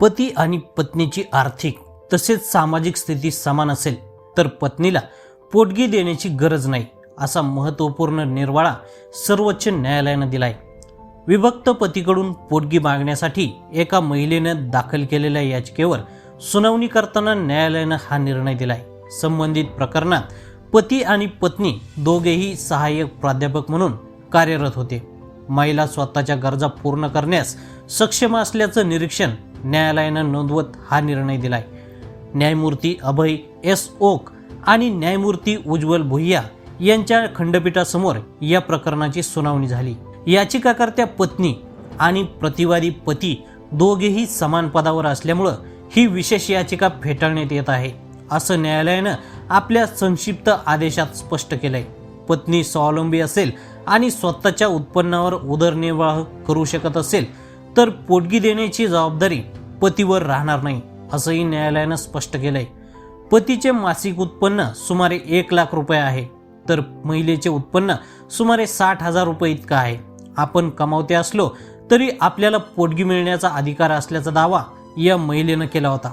पती आणि पत्नीची आर्थिक तसेच सामाजिक स्थिती समान असेल तर पत्नीला पोटगी देण्याची गरज नाही असा महत्त्वपूर्ण निर्वाळा सर्वोच्च न्यायालयानं दिलाय. विभक्त पतीकडून पोटगी मागण्यासाठी एका महिलेनं दाखल केलेल्या याचिकेवर सुनावणी करताना न्यायालयानं हा निर्णय दिलाय. संबंधित प्रकरणात पती आणि पत्नी दोघेही सहाय्यक प्राध्यापक म्हणून कार्यरत होते. महिला स्वतःच्या गरजा पूर्ण करण्यास सक्षम असल्याचं निरीक्षण न्यायालयानं नोंदवत हा निर्णय दिलाय. न्यायमूर्ती अभय एस ओक आणि न्यायमूर्ती उज्ज्वल भुय्या यांच्या खंडपीठासमोर या प्रकरणाची सुनावणी झाली. याचिकाकर्त्या पत्नी आणि प्रतिवादी पती दोघेही समान पदावर असल्यामुळं ही विशेष याचिका फेटाळण्यात येत आहे असं न्यायालयानं आपल्या संक्षिप्त आदेशात स्पष्ट केलंय. पत्नी स्वावलंबी असेल आणि स्वतःच्या उत्पन्नावर उदरनिर्वाह करू शकत असेल तर पोटगी देण्याची जबाबदारी पतीवर राहणार नाही असंही न्यायालयानं स्पष्ट केलंय. पतीचे मासिक उत्पन्न सुमारे एक लाख रुपये आहे तर महिलेचे उत्पन्न सुमारे साठ हजार रुपये इतकं आहे. आपण कमावते असलो तरी आपल्याला पोटगी मिळण्याचा अधिकार असल्याचा दावा या महिलेनं केला होता.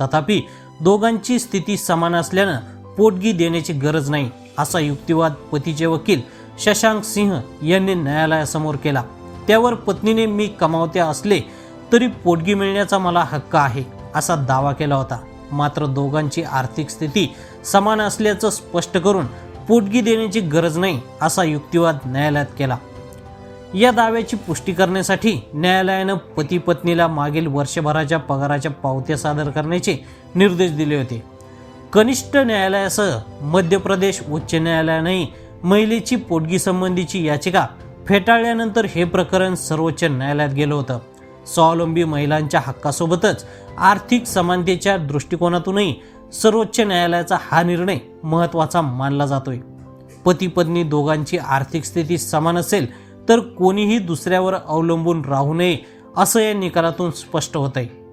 तथापि दोघांची स्थिती समान असल्यानं पोटगी देण्याची गरज नाही असा युक्तिवाद पतीचे वकील शशांक सिंह यांनी न्यायालयासमोर केला. त्यावर पत्नीने मी कमावते असले तरी पोटगी मिळण्याचा मला हक्क आहे असा दावा केला होता. मात्र दोघांची आर्थिक स्थिती समान असल्याचं स्पष्ट करून पोटगी देण्याची गरज नाही असा युक्तिवाद न्यायालयात केला. या दाव्याची पुष्टी करण्यासाठी न्यायालयानं पती पत्नीला मागील वर्षभराच्या पगाराच्या पावत्या सादर करण्याचे निर्देश दिले होते. कनिष्ठ न्यायालयासह मध्य प्रदेश उच्च न्यायालयानंही महिलेची पोटगी संबंधीची याचिका फेटाळल्यानंतर हे प्रकरण सर्वोच्च न्यायालयात गेलं होतं. स्वावलंबी महिलांच्या हक्कासोबतच आर्थिक समानतेच्या दृष्टिकोनातूनही सर्वोच्च न्यायालयाचा हा निर्णय महत्त्वाचा मानला जातोय. पती पत्नी दोघांची आर्थिक स्थिती समान असेल तर कोणीही दुसऱ्यावर अवलंबून राहू नये असं या निकालातून स्पष्ट होत आहे